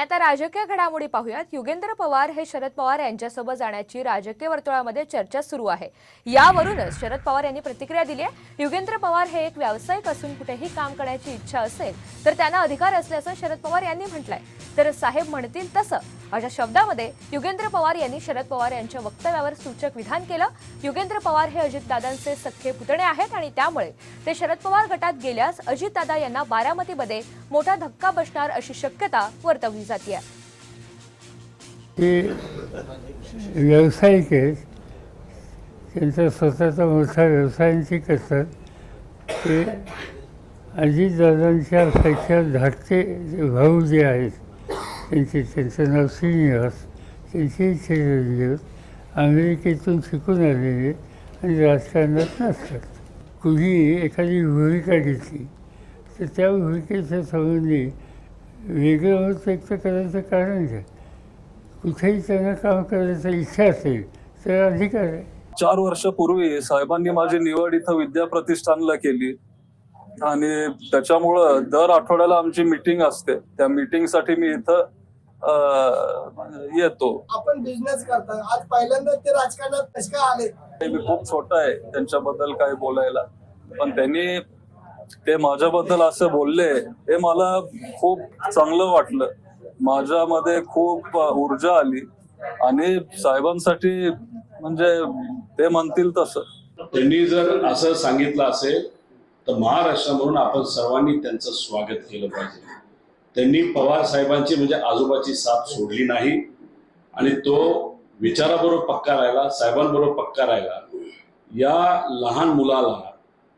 आणि आता राजकीय घडामोडी पाहूयात. युगेंद्र पवार हे शरद पवार यांच्यासोबत जाण्याची राजकीय वर्तुळामध्ये चर्चा सुरू आहे. यावरूनच शरद पवार यांनी प्रतिक्रिया दिली आहे. युगेंद्र पवार हे एक व्यावसायिक असून कुठेही काम करण्याची इच्छा असेल तर त्यांना अधिकार असल्याचं शरद पवार यांनी म्हटलंय. तर साहेब म्हणतील तसं. अशा शब्दामध्ये युगेंद्र पवार यांनी शरद पवार यांच्या वक्तव्यावर सूचक विधान केलं. युगेंद्र पवार हे अजितदादांचे सख्खे पुतणे आहेत आणि त्यामुळे ते शरद पवार गटात गेल्यास अजितदादा यांना बारामतीमध्ये मोठा धक्का बसणार अशी शक्यता वर्तवली जाते ते व्यावसायिक आहेत. त्यांचा स्वतःचा मोठा व्यवसायांची असतात ते अजितदादांच्या पेक्षा धाकटे भाऊ जे आहेत त्यांचे त्यांचं नाव श्रीनिवास त्यांचे दिवस अमेरिकेतून शिकून आलेले आणि राजकारणात नसतात कुणी एखादी भूमिका घेतली तर त्या भूमिकेच्या संबंधी वेगळं मत व्यक्त करायचं कारण काय? कुठेही त्यांना काम करायची इच्छा असेल तर अधिकार आहे. चार वर्षापूर्वी साहेबांनी माझी निवड इथं विद्या प्रतिष्ठानला केली. आणि त्याच्यामुळं दर आठवड्याला आमची मीटिंग असते. त्या मीटिंगसाठी मी इथं येतो. आपण बिझनेस करता आज पहिल्यांदा ते राजकारणात कसे काय आले? मी खूप छोटा आहे. त्यांच्याबद्दल काय बोलायला. पण त्यांनी ते माझ्याबद्दल असं बोलले हे मला खूप चांगलं वाटलं. माझ्यामध्ये खूप ऊर्जा आली. आणि साहेबांसाठी म्हणजे ते म्हणतील तसं. त्यांनी जर असं सांगितलं असेल तर महाराष्ट्र म्हणून आपण सर्वांनी त्यांचं स्वागत केलं पाहिजे. त्यांनी पवार साहेबांची म्हणजे आजोबाची साथ सोडली नाही. आणि तो विचाराबरोबर पक्का राहिला साहेबांबरोबर पक्का राहिला. या लहान मुलाला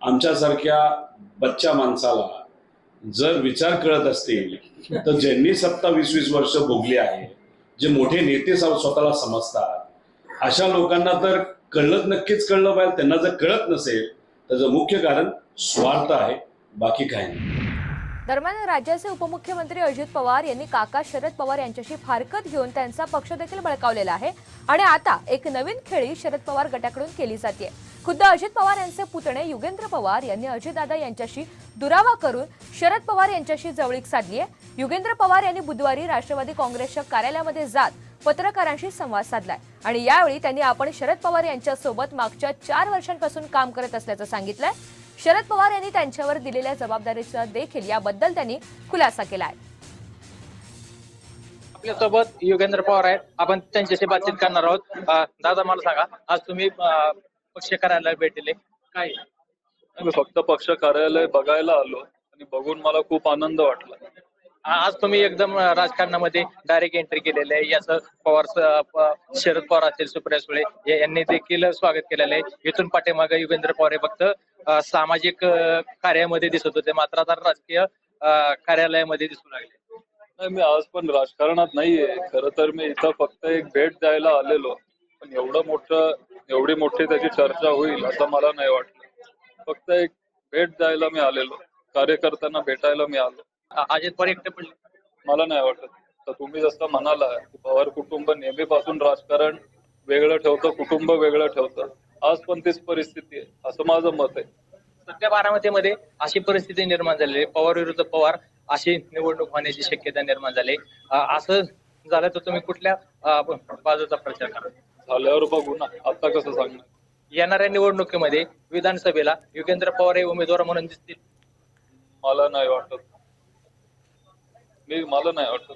आमच्यासारख्या बच्च्या माणसाला जर विचार कळत असतील तर ज्यांनी सत्ता वीस वीस वर्ष भोगली आहे जे मोठे नेते स्वतःला समजतात अशा लोकांना तर कळलं नक्कीच कळलं पाहिजे. त्यांना जर कळत नसेल त्याचं मुख्य कारण स्वार्थ आहे बाकी काही नाही. दरम्यान राज्याचे उपमुख्यमंत्री अजित पवार यांनी काका शरद पवार यांच्याशी फारकत घेऊन त्यांचा पक्ष देखील बळकावलेला आहे. आणि आता एक नवीन खेळी शरद पवार गटाकडून केली जाते खुद्द अजित पवार यांचे पुतणे युगेंद्र पवार यांनी अजितदादा यांच्याशी दुरावा करून शरद पवार यांच्याशी जवळीक साधली आहे युगेंद्र पवार यांनी बुधवारी राष्ट्रवादी काँग्रेसच्या कार्यालयामध्ये जात पत्रकारांशी संवाद साधलाय. आणि यावेळी त्यांनी आपण शरद पवार यांच्यासोबत मागच्या चार वर्षांपासून काम करत असल्याचं सांगितलंय. शरद पवार यांनी त्यांच्यावर दिलेल्या जबाबदारीचा देखील याबद्दल त्यांनी खुलासा केला आहे आपल्यासोबत योगेंद्र पवार आहेत. आपण त्यांच्याशी बातचीत करणार आहोत. दादा मला सांगा आज तुम्ही पक्ष कार्यालयाला भेटले काय? मी फक्त पक्ष कार्यालय बघायला आलो आणि बघून मला खूप आनंद वाटला. आज तुम्ही एकदम राजकारणामध्ये डायरेक्ट एंट्री केलेली आहे. याचं पवार शरद पवार असतील सुप्रिया सुळे यांनी देखील स्वागत केलेलं आहे. इथून पाठीमागे युगेंद्र पवार हे फक्त सामाजिक कार्यामध्ये दिसत होते. मात्र आता राजकीय कार्यालयामध्ये दिसू लागले. नाही मी आज पण राजकारणात नाहीये. खरं तर मी इथं फक्त एक भेट द्यायला आलेलो. पण एवढं मोठं एवढी मोठी त्याची चर्चा होईल असं मला नाही वाटलं. फक्त एक भेट द्यायला मी आलेलो. कार्यकर्त्यांना भेटायला मी आलो. अजित पवार एकटे पडले. मला नाही वाटत. तर तुम्ही जसं म्हणाला की पवार कुटुंब नेहमीपासून राजकारण वेगळं ठेवतं कुटुंब वेगळं ठेवतं. आज पण तीच परिस्थिती आहे. असं माझं मत आहे. सध्या बारामतीमध्ये अशी परिस्थिती निर्माण झालेली आहे. पवार विरुद्ध पवार अशी निवडणूक होण्याची शक्यता निर्माण झाली असं झालं तर तुम्ही कुठल्या बाजूचा प्रचार करा? झाल्यावर बघू ना. आता कसं सांगणार? येणाऱ्या निवडणुकीमध्ये विधानसभेला युगेंद्र पवार हे उमेदवार म्हणून दिसतील. मला नाही वाटत. मी मला नाही वाटत.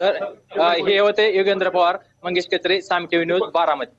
तर अ, हे होते योगेंद्र पवार मंगेश केत्रे साम टीव्ही न्यूज बारामती.